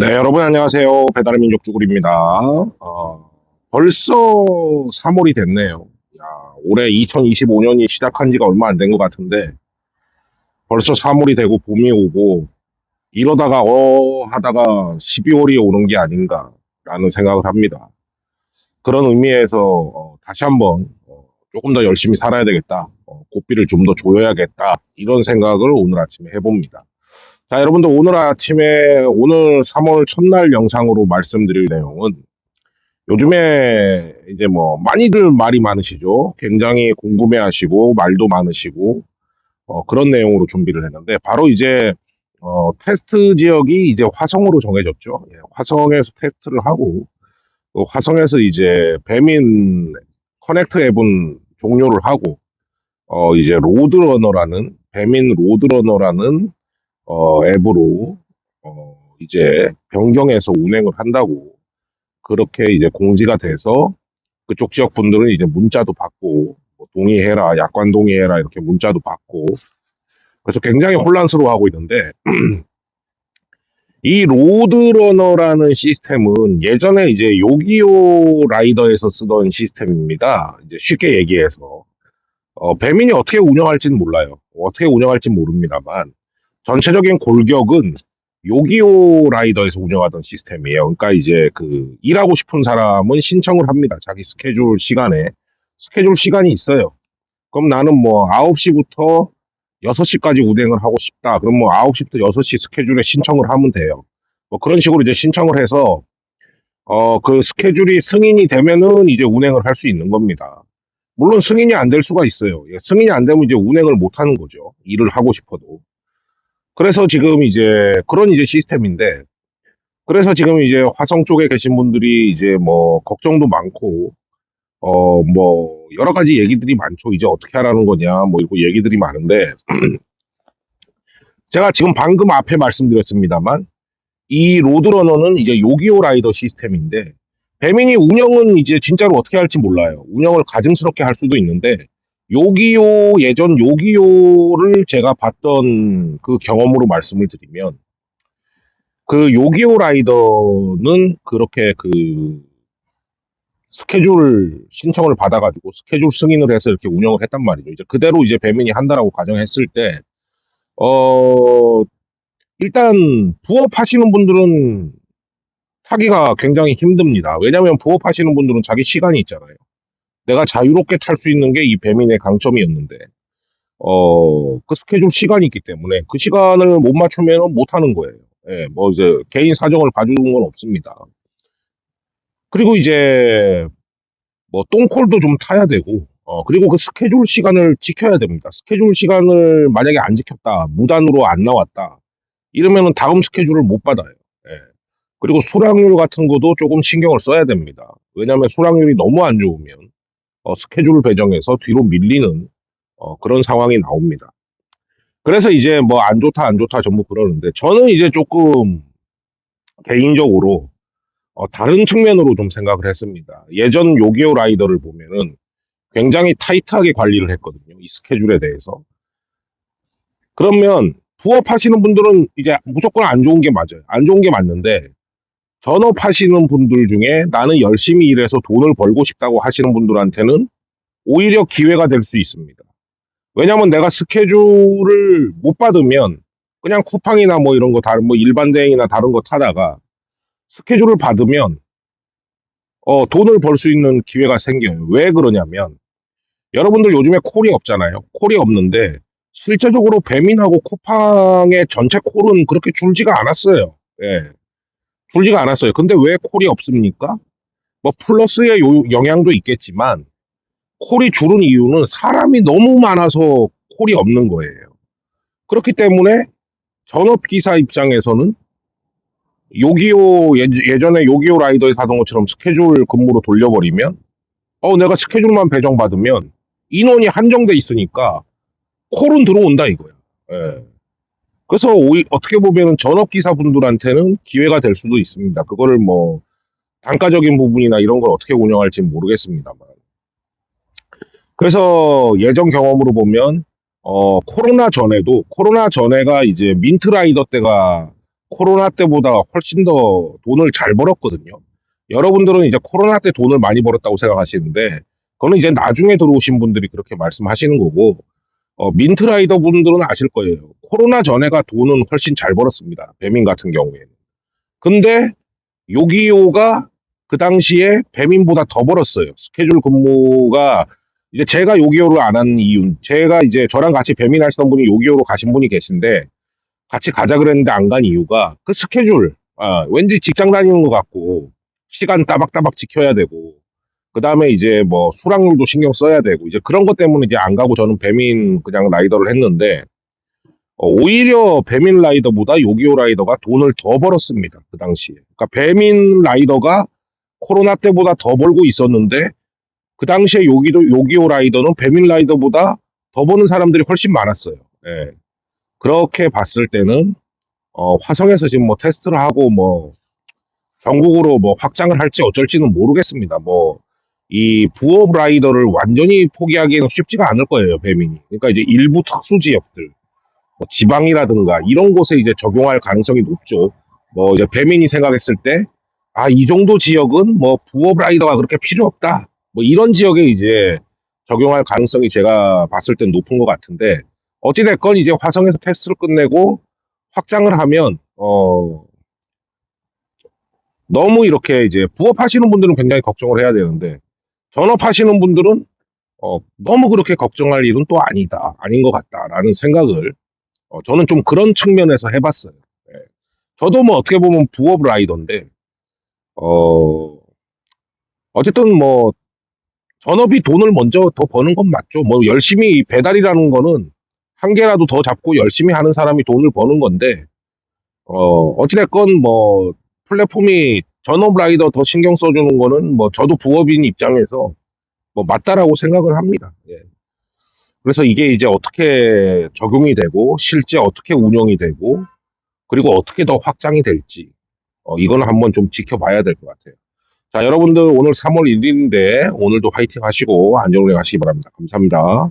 네, 여러분 안녕하세요. 배달의 민족 쭈구리입니다. 어, 벌써 3월이 됐네요. 야, 올해 2025년이 시작한 지가 얼마 안 된 것 같은데 벌써 3월이 되고 봄이 오고 이러다가 어 하다가 12월이 오는 게 아닌가라는 생각을 합니다. 그런 의미에서 어, 다시 한번 어, 조금 더 열심히 살아야 되겠다. 어, 고삐를 좀 더 조여야겠다. 이런 생각을 오늘 아침에 해봅니다. 자, 여러분들 오늘 아침에 오늘 3월 첫날 영상으로 말씀드릴 내용은 요즘에 이제 뭐 많이들 말이 많으시죠. 굉장히 궁금해 하시고 말도 많으시고 어, 그런 내용으로 준비를 했는데 바로 이제 어, 테스트 지역이 이제 화성으로 정해졌죠. 예, 화성에서 테스트를 하고 또 화성에서 이제 배민 커넥트 앱은 종료를 하고 어, 이제 로드러너라는 배민 로드러너라는 어, 앱으로 어, 이제 변경해서 운행을 한다고 그렇게 이제 공지가 돼서 그쪽 지역 분들은 이제 문자도 받고 뭐 동의해라, 약관 동의해라 이렇게 문자도 받고 그래서 굉장히 혼란스러워하고 있는데 이 로드러너라는 시스템은 예전에 이제 요기요 라이더에서 쓰던 시스템입니다. 이제 쉽게 얘기해서 어, 배민이 어떻게 운영할지는 몰라요. 어떻게 운영할지 모릅니다만 전체적인 골격은 요기요 라이더에서 운영하던 시스템이에요. 그러니까 이제 그 일하고 싶은 사람은 신청을 합니다. 자기 스케줄 시간에 스케줄 시간이 있어요. 그럼 나는 뭐 9시부터 6시까지 운행을 하고 싶다. 그럼 뭐 9시부터 6시 스케줄에 신청을 하면 돼요. 뭐 그런 식으로 이제 신청을 해서 어 그 스케줄이 승인이 되면은 이제 운행을 할 수 있는 겁니다. 물론 승인이 안 될 수가 있어요. 예, 승인이 안 되면 이제 운행을 못 하는 거죠. 일을 하고 싶어도. 그래서 지금 이제 그런 이제 시스템인데 그래서 지금 이제 화성 쪽에 계신 분들이 이제 뭐 걱정도 많고 어 뭐 여러 가지 얘기들이 많죠. 이제 어떻게 하라는 거냐 뭐 이런 얘기들이 많은데 제가 지금 방금 앞에 말씀드렸습니다만 이 로드러너는 이제 요기요 라이더 시스템인데 배민이 운영은 이제 진짜로 어떻게 할지 몰라요. 운영을 가증스럽게 할 수도 있는데 요기요 예전 요기요를 제가 봤던 그 경험으로 말씀을 드리면 그 요기요 라이더는 그렇게 그 스케줄 신청을 받아가지고 스케줄 승인을 해서 이렇게 운영을 했단 말이죠. 이제 그대로 이제 배민이 한다라고 가정했을 때, 어, 일단 부업하시는 분들은 타기가 굉장히 힘듭니다. 왜냐하면 부업하시는 분들은 자기 시간이 있잖아요. 내가 자유롭게 탈 수 있는 게 이 배민의 강점이었는데, 어, 그 스케줄 시간이 있기 때문에 그 시간을 못 맞추면 못 하는 거예요. 예, 뭐 이제 개인 사정을 봐주는 건 없습니다. 그리고 이제 뭐 똥콜도 좀 타야 되고, 어, 그리고 그 스케줄 시간을 지켜야 됩니다. 스케줄 시간을 만약에 안 지켰다, 무단으로 안 나왔다, 이러면은 다음 스케줄을 못 받아요. 예. 그리고 수락률 같은 것도 조금 신경을 써야 됩니다. 왜냐하면 수락률이 너무 안 좋으면 어, 스케줄 배정에서 뒤로 밀리는 어, 그런 상황이 나옵니다. 그래서 이제 뭐 안 좋다 안 좋다 전부 그러는데 저는 이제 조금 개인적으로 어, 다른 측면으로 좀 생각을 했습니다. 예전 요기요 라이더를 보면은 굉장히 타이트하게 관리를 했거든요. 이 스케줄에 대해서. 그러면 부업하시는 분들은 이제 무조건 안 좋은 게 맞아요. 안 좋은 게 맞는데 전업하시는 분들 중에 나는 열심히 일해서 돈을 벌고 싶다고 하시는 분들한테는 오히려 기회가 될 수 있습니다. 왜냐면 내가 스케줄을 못 받으면 그냥 쿠팡이나 뭐 이런 거 다른 뭐 일반 대행이나 다른 거 타다가 스케줄을 받으면 어 돈을 벌 수 있는 기회가 생겨요. 왜 그러냐면 여러분들 요즘에 콜이 없잖아요. 콜이 없는데 실제적으로 배민하고 쿠팡의 전체 콜은 그렇게 줄지가 않았어요. 예. 줄지가 않았어요. 근데 왜 콜이 없습니까? 뭐 플러스의 요- 영향도 있겠지만 콜이 줄은 이유는 사람이 너무 많아서 콜이 없는 거예요. 그렇기 때문에 전업기사 입장에서는 요기요 예- 예전에 요기요 라이더에서 하던 것처럼 스케줄 근무로 돌려버리면 어 내가 스케줄만 배정받으면 인원이 한정돼 있으니까 콜은 들어온다 이거야. 예. 그래서 오히- 어떻게 보면 전업기사 분들한테는 기회가 될 수도 있습니다. 그거를 뭐 단가적인 부분이나 이런 걸 어떻게 운영할지는 모르겠습니다만. 그래서 예전 경험으로 보면 어 코로나 전에도 코로나 전에가 이제 민트라이더 때가 코로나 때보다 훨씬 더 돈을 잘 벌었거든요. 여러분들은 이제 코로나 때 돈을 많이 벌었다고 생각하시는데, 그거는 이제 나중에 들어오신 분들이 그렇게 말씀하시는 거고, 어, 민트라이더 분들은 아실 거예요. 코로나 전에가 돈은 훨씬 잘 벌었습니다. 배민 같은 경우에는. 근데 요기요가 그 당시에 배민보다 더 벌었어요. 스케줄 근무가 이제 제가 요기요를 안 한 이유, 제가 이제 저랑 같이 배민 하시던 분이 요기요로 가신 분이 계신데 같이 가자 그랬는데 안 간 이유가 그 스케줄, 아, 왠지 직장 다니는 것 같고 시간 따박따박 지켜야 되고 그 다음에 이제 뭐 수락률도 신경 써야 되고 이제 그런 것 때문에 이제 안 가고 저는 배민 그냥 라이더를 했는데 어, 오히려 배민 라이더보다 요기요 라이더가 돈을 더 벌었습니다. 그 당시에. 그러니까 배민 라이더가 코로나 때보다 더 벌고 있었는데 그 당시에 요기도 요기요 라이더는 배민 라이더보다 더 버는 사람들이 훨씬 많았어요. 예. 그렇게 봤을 때는 어, 화성에서 지금 뭐 테스트를 하고 뭐 전국으로 뭐 확장을 할지 어쩔지는 모르겠습니다. 뭐 이 부업 라이더를 완전히 포기하기에는 쉽지가 않을 거예요, 배민이. 그러니까 이제 일부 특수 지역들, 뭐 지방이라든가 이런 곳에 이제 적용할 가능성이 높죠. 뭐 이제 배민이 생각했을 때, 아, 이 정도 지역은 뭐 부업 라이더가 그렇게 필요 없다. 뭐 이런 지역에 이제 적용할 가능성이 제가 봤을 땐 높은 것 같은데, 어찌됐건 이제 화성에서 테스트를 끝내고 확장을 하면, 어, 너무 이렇게 이제 부업하시는 분들은 굉장히 걱정을 해야 되는데, 전업하시는 분들은 어, 너무 그렇게 걱정할 일은 또 아니다, 아닌 것 같다라는 생각을 어, 저는 좀 그런 측면에서 해봤어요. 예. 저도 뭐 어떻게 보면 부업 라이더인데, 어, 어쨌든 뭐 전업이 돈을 먼저 더 버는 건 맞죠. 뭐 열심히 배달이라는 거는 한 개라도 더 잡고 열심히 하는 사람이 돈을 버는 건데, 어, 어찌됐건 뭐 플랫폼이 전업 라이더 더 신경 써주는 거는 뭐 저도 부업인 입장에서 뭐 맞다라고 생각을 합니다. 예. 그래서 이게 이제 어떻게 적용이 되고 실제 어떻게 운영이 되고 그리고 어떻게 더 확장이 될지 어, 이거는 한번 좀 지켜봐야 될 것 같아요. 자 여러분들 오늘 3월 1일인데 오늘도 화이팅 하시고 안전운행 하시기 바랍니다. 감사합니다.